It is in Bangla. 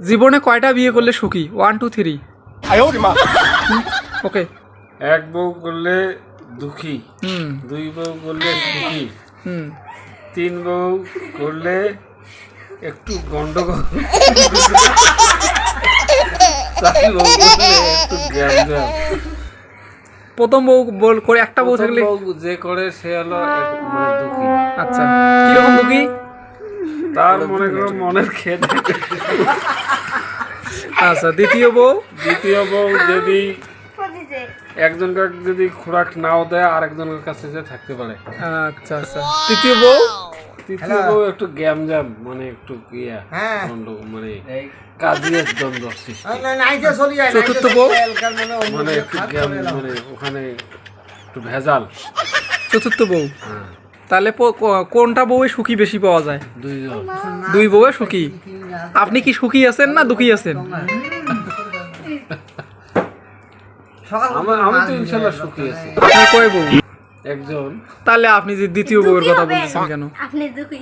জীবনে কয়টা বিয়ে করলে সুখী? ওয়ান টু থ্রি ওকে এক বউ করলে দুঃখী হুম। দুই বউ করলে সুখী হুম। তিন বউ করলে একটু গন্ডগোল। প্রথম বউ বল করে একটা বউ থাকলে যে করে সে হলো মানে আচ্ছা। কীরকম দুঃখী? তার মনে করো মনের খেদ। আচ্ছা দ্বিতীয় বউ? দ্বিতীয় বউ যদি একজনকে যদি খোরাক নাও দেয় আর একজনের কাছে যে থাকতে পারে। আচ্ছা আচ্ছা। তৃতীয় বউ? তৃতীয় বউ একটু গ্যাম জ্যাম মানে একটু ইয়া হ্যাঁ। মানে কাজিয়ে দ্বন্দ্ব সৃষ্টি। চতুর্থ বউ? মানে একটু গ্যাম মানে ওখানে একটু ভেজাল। চতুর্থ বউ? হ্যাঁ। তাহলে কোনটা বউয়ে সুখী বেশি পাওয়া যায়? দুই বউয়ে সুখী? আপনি কি সুখী আছেন না দুঃখী আছেন? আমি তো ইনশাল্লাহ সুখী আছি। আপনার কয় বউ? একজন। তাহলে আপনি যে দ্বিতীয় বউয়ের কথা বলছেন কেন? আপনি দুঃখী।